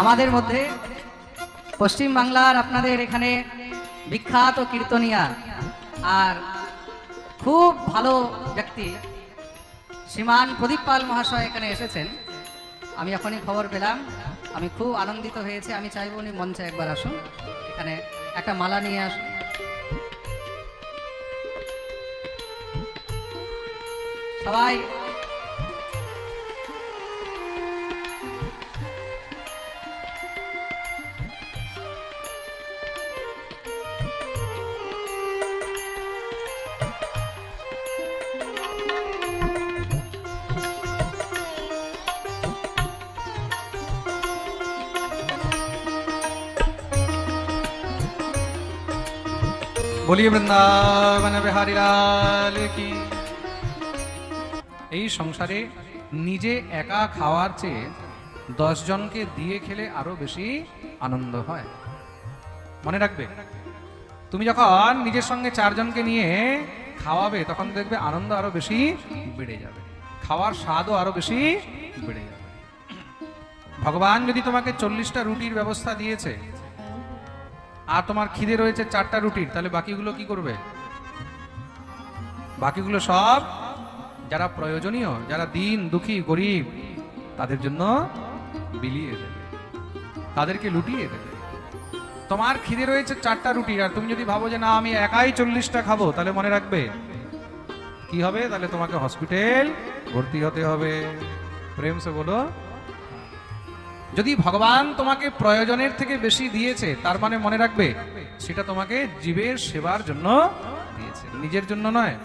আমাদের মধ্যে পশ্চিম বাংলার আপনাদের এখানে বিখ্যাত কীর্তনিয়া আর খুব ভালো ব্যক্তি শ্রীমান প্রদীপ পাল মহাশয় এখানে এসেছেন। আমি এখনই খবর পেলাম। আমি খুব আনন্দিত হয়েছে। আমি চাইব উনি মঞ্চে একবার আসুন। এখানে একটা মালা নিয়ে আসুন। সবাই বলিয়ে বৃন্দাবন বিহারী লাল কি এই সংসারে নিজে একা খাওয়ার চেয়ে জনকে দিয়ে খেলে আরও বেশি আনন্দ হয়। মনে রাখবে, তুমি যখন নিজের সঙ্গে চারজনকে নিয়ে খাওয়াবে, তখন দেখবে আনন্দ আরও বেশি বেড়ে যাবে, খাওয়ার স্বাদও আরও বেশি বেড়ে যাবে। ভগবান যদি তোমাকে চল্লিশটা রুটির ব্যবস্থা দিয়েছে আর তোমার খিদে রয়েছে চারটা রুটির, তাহলে বাকিগুলো কি করবে? বাকিগুলো সব যারা প্রয়োজনীয়, যারা দিন দুঃখী, গরিব, তাদের জন্য বিলিয়ে দেবে। তাদেরকে লুটিয়ে দেবে। তোমার খিদে রয়েছে চারটা রুটি আর তুমি যদি ভাবো যে না, আমি একাই চল্লিশটা খাব, তাহলে মনে রাখবে, কি হবে? তাহলে তোমাকে হসপিটাল ভর্তি হতে হবে। প্রেম সে বলো যদি ভগবান তোমাকে প্রয়োজনের থেকে বেশি দিয়েছে, তার মানে মনে রাখবে, সেটা তোমাকে জীবের সেবার জন্য দিয়েছে। নিজের জন্য নয়।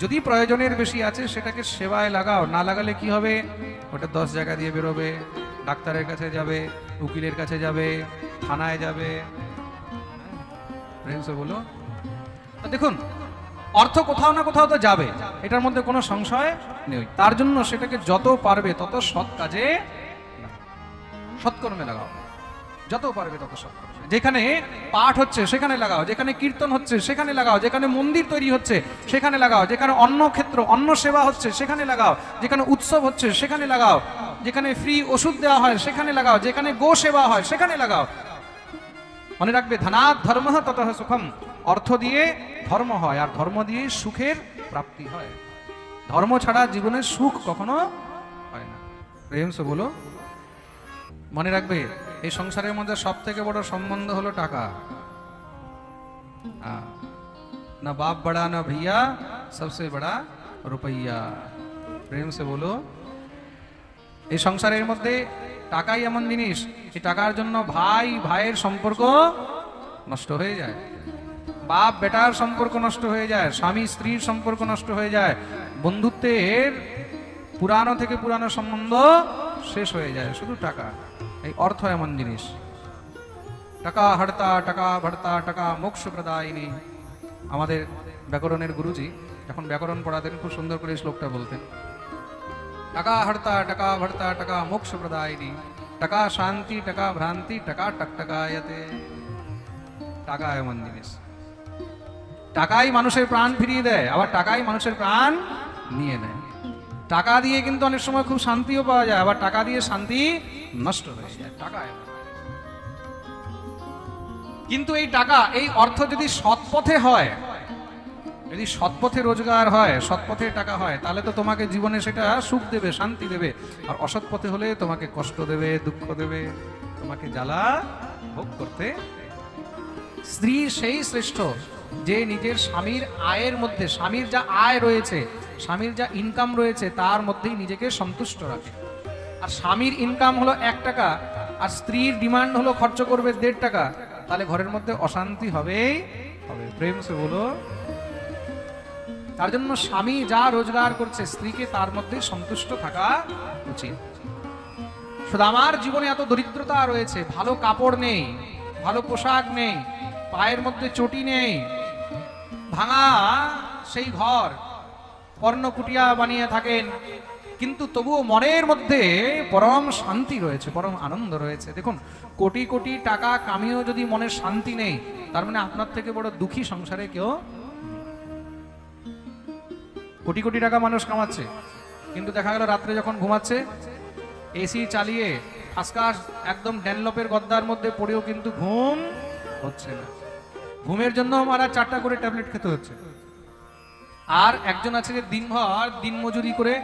যদি প্রয়োজনের বেশি আছে, সেটাকে সেবায় লাগাও। না লাগালে কি হবে? ওটা দশ জায়গা দিয়ে বেরোবে, ডাক্তারের কাছে যাবে, উকিলের কাছে যাবে, থানায় যাবে। বলো দেখুন, অর্থ কোথাও না কোথাও তো যাবে। এটার মধ্যে কোনো সংশয় নেই। তার জন্য সেটাকে যত পারবে, তত সৎ কাজে সৎকর্মে লাগাও। যত পারবে তত সৎকর্মে। যেখানে পাঠ হচ্ছে, সেখানে লাগাও। যেখানে কীর্তন হচ্ছে, সেখানে লাগাও। যেখানে মন্দির তৈরি হচ্ছে, সেখানে লাগাও। যেখানে অন্ন ক্ষেত্র অন্ন সেবা হচ্ছে, সেখানে লাগাও। যেখানে উৎসব হচ্ছে, সেখানে লাগাও। যেখানে ফ্রি ওষুধ দেওয়া হয়, সেখানে লাগাও। যেখানে গো সেবা হয়, সেখানে লাগাও। মনে রাখবে, ধনাৎ ধর্ম তত সুখম। অর্থ দিয়ে ধর্ম হয়, আর ধর্ম দিয়ে সুখের প্রাপ্তি হয়। ধর্ম ছাড়া জীবনের সুখ কখনো হয় না। প্রেম সে বলো মনে রাখবে, এই সংসারের মধ্যে সব থেকে বড় সম্বন্ধ হলো টাকা। না বাপ বড়া, না ভैया সবসে বড়া রুপইয়া। প্রেম সে বলো, এই সংসারের মধ্যে টাকাই এমন জিনিস এই টাকার জন্য ভাই, ভাইয়ের সম্পর্ক নষ্ট হয়ে যায়। বাপ, বেটার সম্পর্ক নষ্ট হয়ে যায়, স্বামী, স্ত্রীর সম্পর্ক নষ্ট হয়ে যায়, বন্ধুত্বের পুরানো থেকে পুরানো সম্বন্ধ শেষ হয়ে যায়, শুধু টাকা। এই অর্থ এমন জিনিস। টাকা হাড়তা, টাকা ভাড়তা, টাকা মোক্ষ প্রদায়িনী। আমাদের ব্যাকরণের গুরুজি যখন ব্যাকরণ পড়াতেন, খুব সুন্দর করে শ্লোকটা বলতেন। টাকা হড়তা, টাকা ভর্তা টাকা মোক্ষ প্রদায়িনী। টাকা শান্তি, টাকা ভ্রান্তি, টাকা টকটকায়তে। টাকা এমন জিনিস। টাকাই মানুষের প্রাণ ফিরিয়ে দেয়, আবার টাকাই মানুষের প্রাণ নিয়ে নেয়। টাকা দিয়ে কিন্তু অনেক সময় খুব শান্তিও পাওয়া যায়, আবার টাকা দিয়ে শান্তি নষ্ট হয়ে যায়, টাকা কিন্তু এই টাকা, এই অর্থ যদি সৎ পথে হয়, যদি সৎপথে রোজগার হয়, সৎপথে টাকা হয়, তাহলে তো তোমাকে জীবনে সেটা সুখ দেবে, শান্তি দেবে। আর অসৎ পথে হলে তোমাকে কষ্ট দেবে, দুঃখ দেবে, তোমাকে জ্বালা ভোগ করতে স্ত্রী সেই শ্রেষ্ঠ, যে নিজের স্বামীর আয়ের মধ্যে, স্বামীর যা আয় রয়েছে, স্বামীর যা ইনকাম রয়েছে, তার মধ্যেই নিজেকে সন্তুষ্ট রাখে। আর স্বামীর ইনকাম হলো এক টাকা, আর স্ত্রীর ডিমান্ড হলো খরচ করবে দেড় টাকা, তাহলে ঘরের মধ্যে অশান্তি হবেই হবে। প্রেম সে বলো। তার জন্য স্বামী যা রোজগার করছে, স্ত্রীকে তার মধ্যে সন্তুষ্ট থাকা উচিত। শুধু আমার জীবনে এত দরিদ্রতা রয়েছে, ভালো কাপড় নেই, ভালো পোশাক নেই, পায়ের মধ্যে চটি নেই, ভাঙা সেই ঘর কর্ণকুটিয়া বানিয়ে থাকেন কিন্তু তবুও মনের মধ্যে পরম শান্তি রয়েছে, পরম আনন্দ রয়েছে। দেখুন, কোটি কোটি টাকা কামিয়েও যদি মনে শান্তি নেই, তার মানে আপনার থেকে বড় দুঃখী সংসারে কেউ কোটি কোটি টাকা মানুষ কামাচ্ছে, কিন্তু দেখা গেল রাত্রে যখন ঘুমাচ্ছে, এসি চালিয়ে ফাসকাস একদম ড্যানলপের গদ্দার মধ্যে পড়েও কিন্তু ঘুম হচ্ছে না। ঘুমের জন্য মারা চারটা করে ট্যাবলেট খেতে হচ্ছে। আর একজন আছে যে দিনভর দিন মজুরি করে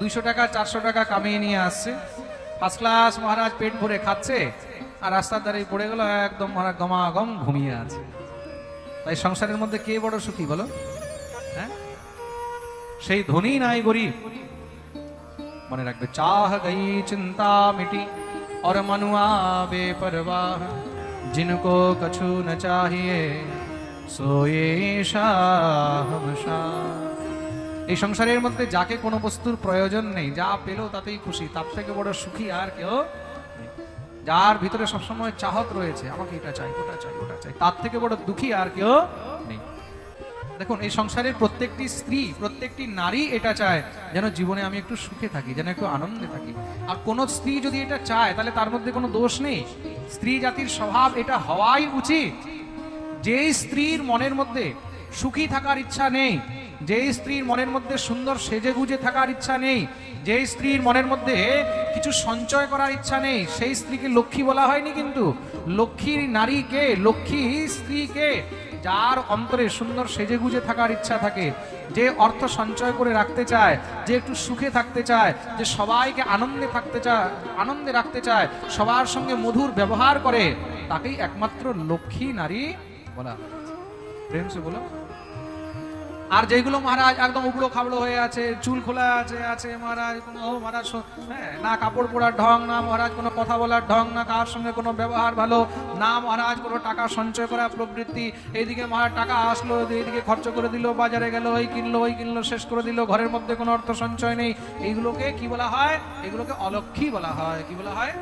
দুইশো টাকা চারশো টাকা কামিয়ে নিয়ে আসছে ফার্স্ট ক্লাস মহারাজ পেট ভরে খাচ্ছে আর রাস্তার ধারে পড়ে গেল একদম মহারাজ গমাগম ঘুমিয়ে আছে তাই সংসারের মধ্যে কে বড় সুখী বলো হ্যাঁ সেই ধনী নাই গরিব মনে রাখবে চাহ গই চিন্তা মিটি और मनुआ बेपरवाह जिनको कछु न चाहिए সোয়ে এই সংসারের মধ্যে যাকে কোনো বস্তুর প্রয়োজন নেই, যা পেল তাতেই খুশি। তার থেকে বড় সুখী আর কেউ। যার ভিতরে সবসময় চাহত রয়েছে, আমাকে এটা চাই, ওটা চাই ওটা চাই, তার থেকে বড় দুঃখী আর কেউ নেই। দেখুন, এই সংসারের প্রত্যেকটি স্ত্রী, প্রত্যেকটি নারী এটা চায়, যেন জীবনে আমি একটু সুখে থাকি, যেন একটু আনন্দে থাকি। আর কোন স্ত্রী যদি এটা চায়, তাহলে তার মধ্যে কোনো দোষ নেই। স্ত্রী জাতির স্বভাব এটা হওয়াই উচিত। যেই স্ত্রীর মনের মধ্যে সুখী থাকার ইচ্ছা নেই যেই স্ত্রীর মনের মধ্যে সুন্দর সেজে গুজে থাকার ইচ্ছা নেই, যেই স্ত্রীর মনের মধ্যে কিছু সঞ্চয় করার ইচ্ছা নেই, সেই স্ত্রীকে লক্ষ্মী বলা হয়নি কিন্তু। লক্ষ্মীর নারীকে লক্ষ্মী স্ত্রীকে যার অন্তরে সুন্দর সেজে গুজে থাকার ইচ্ছা থাকে, যে অর্থ সঞ্চয় করে রাখতে চায়, যে একটু সুখে থাকতে চায়, যে সবাইকে আনন্দে থাকতে চায়, আনন্দে রাখতে চায়, সবার সঙ্গে মধুর ব্যবহার করে, তাকেই একমাত্র লক্ষ্মী নারী বলা হয়। বলো। আর যেগুলো মহারাজ একদম উবড়ো খাবড়ো হয়ে আছে চুল খোলা আছে আছে মহারাজ কোনো ও মহারাজ হ্যাঁ, না কাপড় পরার ঢং না মহারাজ কোনো কথা বলার ঢং না কার সঙ্গে কোনো ব্যবহার ভালো না মহারাজ কোনো টাকা সঞ্চয় করা প্রবৃত্তি। এইদিকে মহারাজ টাকা আসলো এইদিকে খরচ করে দিল বাজারে গেল ওই কিনলো ওই কিনলো শেষ করে দিল ঘরের মধ্যে কোনো অর্থ সঞ্চয় নেই। এইগুলোকে কি বলা হয়? এগুলোকে অলক্ষী বলা হয়। কি বলা হয়?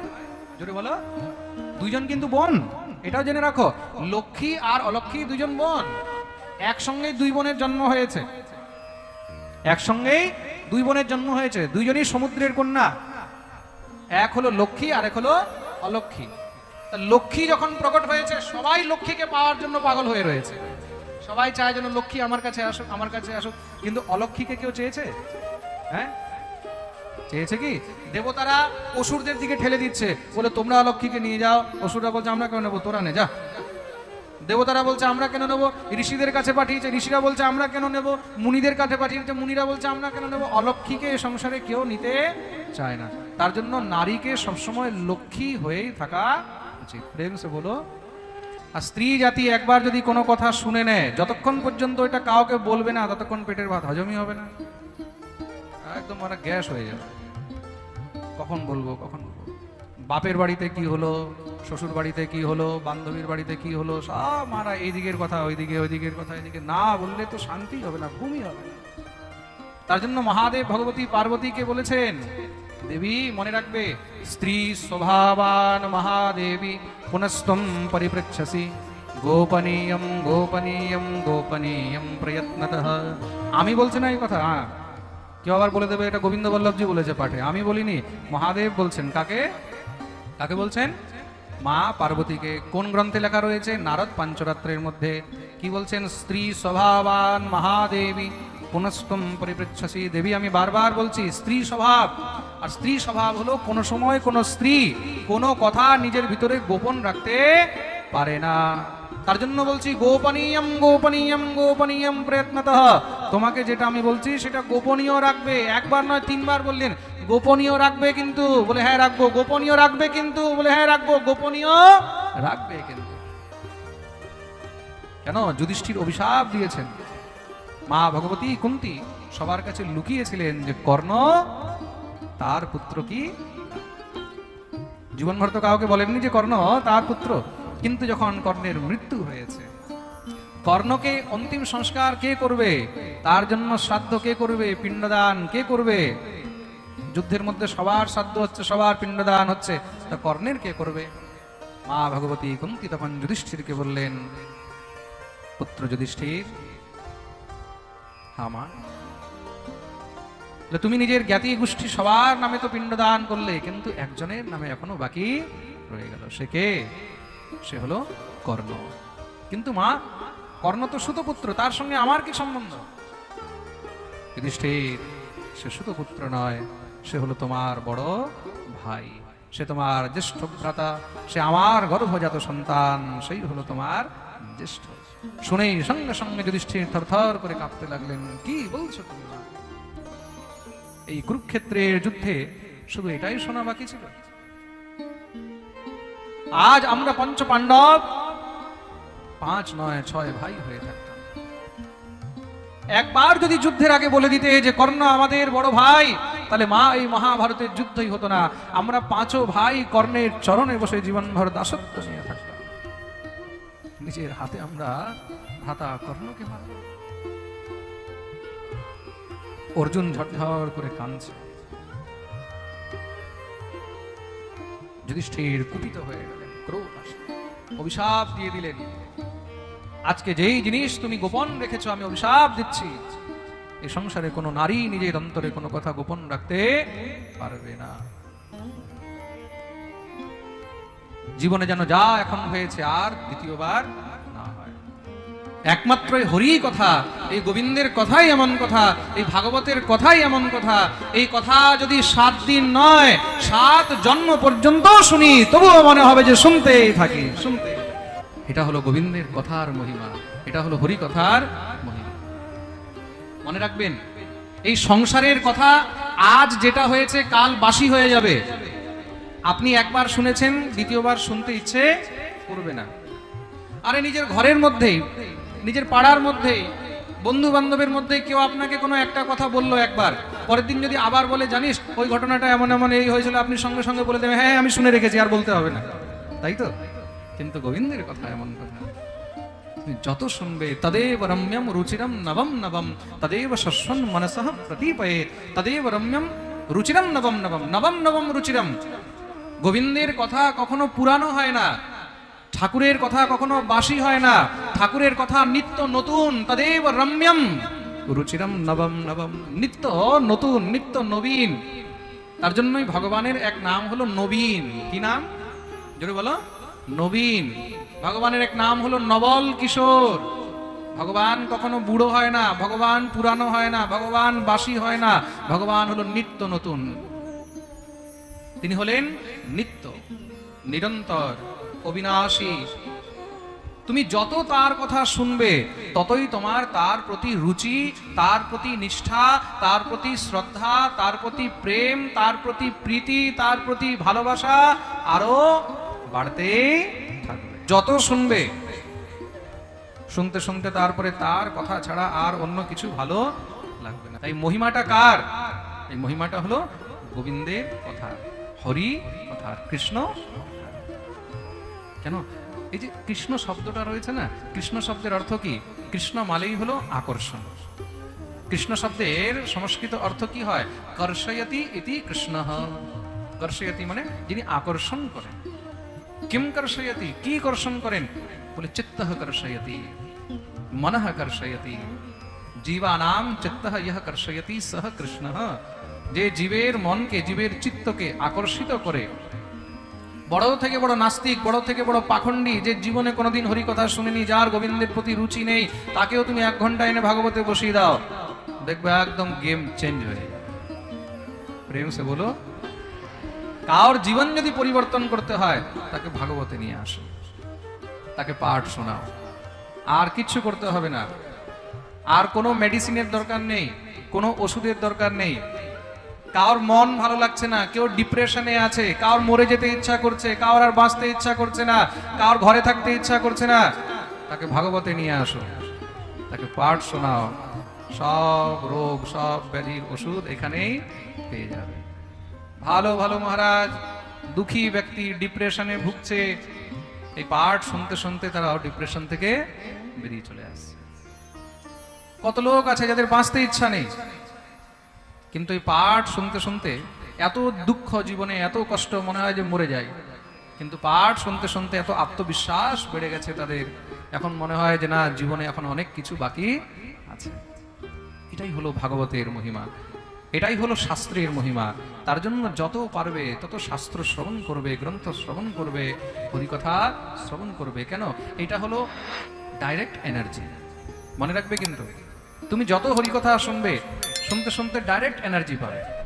জোরে বলো। দুইজন কিন্তু বোন। এটাও জেনে রাখো। লক্ষ্মী আর অলক্ষ্মী দুজন বোন। একসঙ্গে দুই বোনের জন্ম হয়েছে। একসঙ্গেই দুই বোনের জন্ম হয়েছে। দুইজনই সমুদ্রের কন্যা। এক হলো লক্ষ্মী আর এক হলো অলক্ষ্মী। তা লক্ষ্মী যখন প্রকট হয়েছে, সবাই লক্ষ্মীকে পাওয়ার জন্য পাগল হয়ে রয়েছে। সবাই চায় যেন লক্ষ্মী আমার কাছে আসুক, আমার কাছে আসুক। কিন্তু অলক্ষ্মীকে কেউ চেয়েছে? হ্যাঁ? চেয়েছে কি? দেবতারা অসুরদের দিকে ঠেলে দিচ্ছে। বলে, তোমরা অলক্ষীকে নিয়ে যাও। অসুররা বলছে, আমরা কেউ নেব? তোরা নে, যা। দেবতারা বলছে, আমরা কেন নেব? ঋষিদের কাছে পাঠিয়েছে, ঋষিরা বলছে, আমরা কেন নেব? মুনিদের কাছে পাঠিয়েছে, মুনিরা বলছে, আমরা কেন নেব? অলক্ষীকে এ সংসারে কেউ নিতে চায় না। তার জন্য নারীকে সবসময় লক্ষ্মী হয়েই থাকা উচিত। প্রেম সে বলো। আর স্ত্রী জাতি একবার যদি কোনো কথা শুনে নেয়, যতক্ষণ পর্যন্ত এটা কাউকে বলবে না, ততক্ষণ পেটের ভাত হজমই হবে না। একদম ওরা গ্যাস হয়ে যাবে। কখন বলব কখন বলব? বাপের বাড়িতে কি হলো, শ্বশুর বাড়িতে কি হলো, বান্ধবীর বাড়িতে কি হলো, সব মারা এইদিকের কথা ওইদিকে ওইদিকের কথা এদিকে না বললে তো শান্তি হবে না, ঘুমই হবে না। তার জন্য মহাদেব ভগবতী পার্বতীকে বলেছেন, দেবী, মনে রাখবে, স্ত্রী স্বভাবান মহাদেবী, পুনস্তম পরিপৃচ্ছসি। গোপনীয়ম গোপনীয়ম গোপনীয়ম প্রয়ত্নত। আমি বলছি না এই কথা হ্যাঁ। কেউ আবার বলে দেবে, এটা গোবিন্দ বল্লভজি বলেছে পাঠে। আমি বলিনি, মহাদেব বলছেন, কাকে? কাকে বলছেন? মা পার্বতীকে। কোন গ্রন্থে লেখা রয়েছে? নারদ পাঞ্চরাত্রের মধ্যে। কি বলছেন? স্ত্রী স্বভাবান মহাদেবী। পুনস্তম পরিপৃচ্ছসী দেবী। আমি বারবার বলছি, স্ত্রী স্বভাব। আর স্ত্রী স্বভাব হলো কোনো সময় কোনো স্ত্রী। কোনো কথা নিজের ভিতরে গোপন রাখতে পারে না। তার জন্য বলছি, গোপনীয়ম গোপনীয়ম গোপনীয়ম প্রয়ত্নত। তোমাকে যেটা আমি বলছি, সেটা গোপনীয় রাখবে। একবার নয়, তিনবার বললেন। গোপনীয় রাখবে কিন্তু, বলে হ্যাঁ রাখব। গোপনীয় রাখবে কিন্তু, বলে হ্যাঁ রাখব। গোপনীয় রাখবে কিন্তু। কেন? যুধিষ্ঠির অভিশাপ দিয়েছেন। মা ভগবতী কুন্তি সবার কাছে লুকিয়েছিলেন যে, কর্ণ, তার পুত্র কি? জীবনভর তো কাউকে বলেননি যে, কর্ণ, তার পুত্র। কিন্তু যখন কর্ণের মৃত্যু হয়েছে, কর্ণকে অন্তিম সংস্কার কে করবে? তার জন্য শ্রাদ্ধ কে করবে? পিণ্ডদান কে করবে? যুদ্ধের মধ্যে সবার শ্রাদ্ধ হচ্ছে সবার পিণ্ডদান হচ্ছে। তা কর্ণের কে করবে? মা ভগবতী কুন্তি তখন যুধিষ্ঠিরকে বললেন পুত্র যুধিষ্ঠির হ্যাঁ মা। বলে, তুমি নিজের জ্ঞাতি গোষ্ঠী সবার নামে তো পিণ্ডদান করলে কিন্তু একজনের নামে এখনও বাকি রয়ে গেল। সে কে? সে হলো কর্ণ। কিন্তু মা কর্ণ তো সুতপুত্র তার সঙ্গে আমার কি সম্বন্ধ? যুধিষ্ঠির সে সুতপুত্র নয়। সে হলো তোমার বড় ভাই। সে তোমার জ্যেষ্ঠ ভ্রাতা, সে আমার গর্ভজাত সন্তান, সেই হলো তোমার জ্যেষ্ঠ। শুনেই সঙ্গে সঙ্গে যুধিষ্ঠির থরথর করে কাঁপতে লাগলেন। কি বলছো তুমি? এই কুরুক্ষেত্রের যুদ্ধে শুধু এটাই শোনা বাকি ছিল? আজ আমরা পঞ্চ পাণ্ডব পাঁচ, নয়, ছয় ভাই হয়ে থাকতাম। একবার যদি যুদ্ধের আগে বলে দিতে যে কর্ণ আমাদের বড় ভাই তাহলে মা, এই মহাভারতের যুদ্ধই হতো না। আমরা পাঁচও ভাই কর্ণের চরণে বসে জীবনভর দাসত্ব নিয়ে থাকতাম। নিজের হাতে আমরা ভ্রাতা কর্ণকে মারব অর্জুন ঝরঝর করে কাঁদছে। যুধিষ্ঠির কুপিত হয়ে গেলেন, ক্রোধ অভিশাপ দিয়ে দিলেন। আজকে যেই জিনিস তুমি গোপন রেখেছো, আমি অভিশাপ দিচ্ছি। এই সংসারে কোনো নারী নিজের অন্তরে কোনো কথা গোপন রাখতে পারবে না। জীবনে যেন যা এখন হয়েছে আর দ্বিতীয়বার একমাত্র এই হরি কথা, এই গোবিন্দের কথাই এমন কথা, এই ভাগবতের কথাই এমন কথা, এই কথা যদি সাত দিন নয়, সাত জন্ম পর্যন্ত শুনি, তবুও মনে হবে যে শুনতেই থাকি শুনতে এটা হলো গোবিন্দের কথার মহিমা, এটা হলো হরি কথার মহিমা। মনে রাখবেন, এই সংসারের কথা আজ যেটা হয়েছে, কাল বাসি হয়ে যাবে। আপনি একবার শুনেছেন, দ্বিতীয়বার শুনতে ইচ্ছে করবে না। আরে নিজের ঘরের মধ্যেই, নিজের পাড়ার মধ্যেই বন্ধু বান্ধবের মধ্যে কেউ আপনাকে কোনো একটা কথা বলল একবার, পরের দিন যদি আবার বলে, জানিস, ওই ঘটনাটা এমন এমন এই হয়েছিল আপনি সঙ্গে সঙ্গে বলে দেবেন হ্যাঁ আমি শুনে রেখেছি, আর বলতে হবে না। তাই তো? কিন্তু গোবিন্দের কথা এমন কথা। তুমি যত শুনবে, তদেব রম্যম রুচিরম নবম নবম, তদেব শস্বন মনসহ প্রদীপয়ে, তদেব রম্যম রুচিরম নবম নবম নবম নবম রুচিরম। গোবিন্দের কথা কখনো পুরানো হয় না, ঠাকুরের কথা কখনো বাসি হয় না, ঠাকুরের কথা নিত্য নতুন, তদেব রম্যম রুচিরম নবম নবম, নিত্য নতুন, নিত্য নবীন। তার জন্যই ভগবানের এক নাম হলো নবীন। কি নাম? জোরে বলো। নবীন, ভগবানের এক নাম হলো নবল কিশোর। ভগবান কখনো বুড়ো হয় না, ভগবান পুরানো হয় না, ভগবান বাসি হয় না, ভগবান হলো নিত্য নতুন। তিনি হলেন নিত্য, নিরন্তর, অবিনাশী। তুমি যত তার কথা শুনবে, ততই তোমার তার প্রতি রুচি, তার প্রতি নিষ্ঠা, তার প্রতি শ্রদ্ধা, তার প্রতি প্রেম, তার প্রতি প্রীতি, তার প্রতি ভালোবাসা আরও বাড়তে থাকবে। যত শুনবে, শুনতে শুনতে তারপরে তার কথা ছাড়া আর অন্য কিছু ভালো লাগবে না। তাই মহিমাটা কার? এই মহিমাটা হলো গোবিন্দের কথা, হরি কথা, কৃষ্ণ কেন? এই যে কৃষ্ণ শব্দটা রয়েছে না, কৃষ্ণ শব্দের অর্থ কি? কৃষ্ণ মালেই হলো আকর্ষণ। কৃষ্ণ শব্দের সংস্কৃত অর্থ কি হয়? কর্ষয়তি ইতি কৃষ্ণ। কর্ষয়তি মানে যিনি আকর্ষণ করেন। কিম কর্ষয়তি কি কর্ষণ করেন বলে চিত্ত কর্ষয়তি মনঃ কর্ষয়তি জীবানাম চিত্ত ইহ কর্ষয়তি সহ কৃষ্ণ যে জীবের মনকে জীবের চিত্তকে আকর্ষিত করে বড় থেকে বড় নাস্তিক বড় থেকে বড় পাখণ্ডী যে জীবনে কোনোদিন হরি কথা শুনেনি যার গোবিন্দের প্রতি রুচি নেই তাকেও তুমি এক ঘণ্টা এনে ভাগবতে বসিয়ে দাও। দেখবে একদম গেম চেঞ্জ হয়ে প্রেম সে বলো কার জীবন যদি পরিবর্তন করতে হয়, তাকে ভাগবতে নিয়ে আসো। তাকে পাঠ শোনাও। আর কিচ্ছু করতে হবে না। আর কোনো মেডিসিনের দরকার নেই, কোনো ওষুধের দরকার নেই। কার মন ভালো লাগছে না, কেউ ডিপ্রেশনে আছে কার মরে যেতে ইচ্ছা করছে কার আর বাঁচতে ইচ্ছা করছে না কার ঘরে থাকতে ইচ্ছা করছে না, তাকে ভাগবতে নিয়ে আসো। তাকে পাঠ শোনাও। সব রোগ, সব ব্যাধির ওষুধ এখানেই পেয়ে যাবে। ভালো ভালো মহারাজ। দুঃখী ব্যক্তি ডিপ্রেশনে ভুগছে। এই পাঠ শুনতে শুনতে তারা ডিপ্রেশন থেকে বেরিয়ে চলে আসছে। কত লোক আছে যাদের বাঁচতে ইচ্ছা নেই। কিন্তু এই পাঠ শুনতে শুনতে এত দুঃখ জীবনে, এত কষ্ট মনে হয় যে মরে যায় কিন্তু পাঠ শুনতে শুনতে এত আত্মবিশ্বাস বেড়ে গেছে তাদের। এখন মনে হয় যে না, জীবনে এখন অনেক কিছু বাকি আছে। এটাই হলো ভাগবতের মহিমা। এটাই হলো শাস্ত্রের মহিমা। তার জন্য যত পারবে, তত শাস্ত্র শ্রবণ করবে, গ্রন্থ শ্রবণ করবে, হরিকথা শ্রবণ করবে। কেন? এটা হলো ডাইরেক্ট এনার্জি মনে রাখবে কিন্তু? তুমি যত হরিকথা শুনবে, শুনতে শুনতে ডাইরেক্ট এনার্জি পাবে।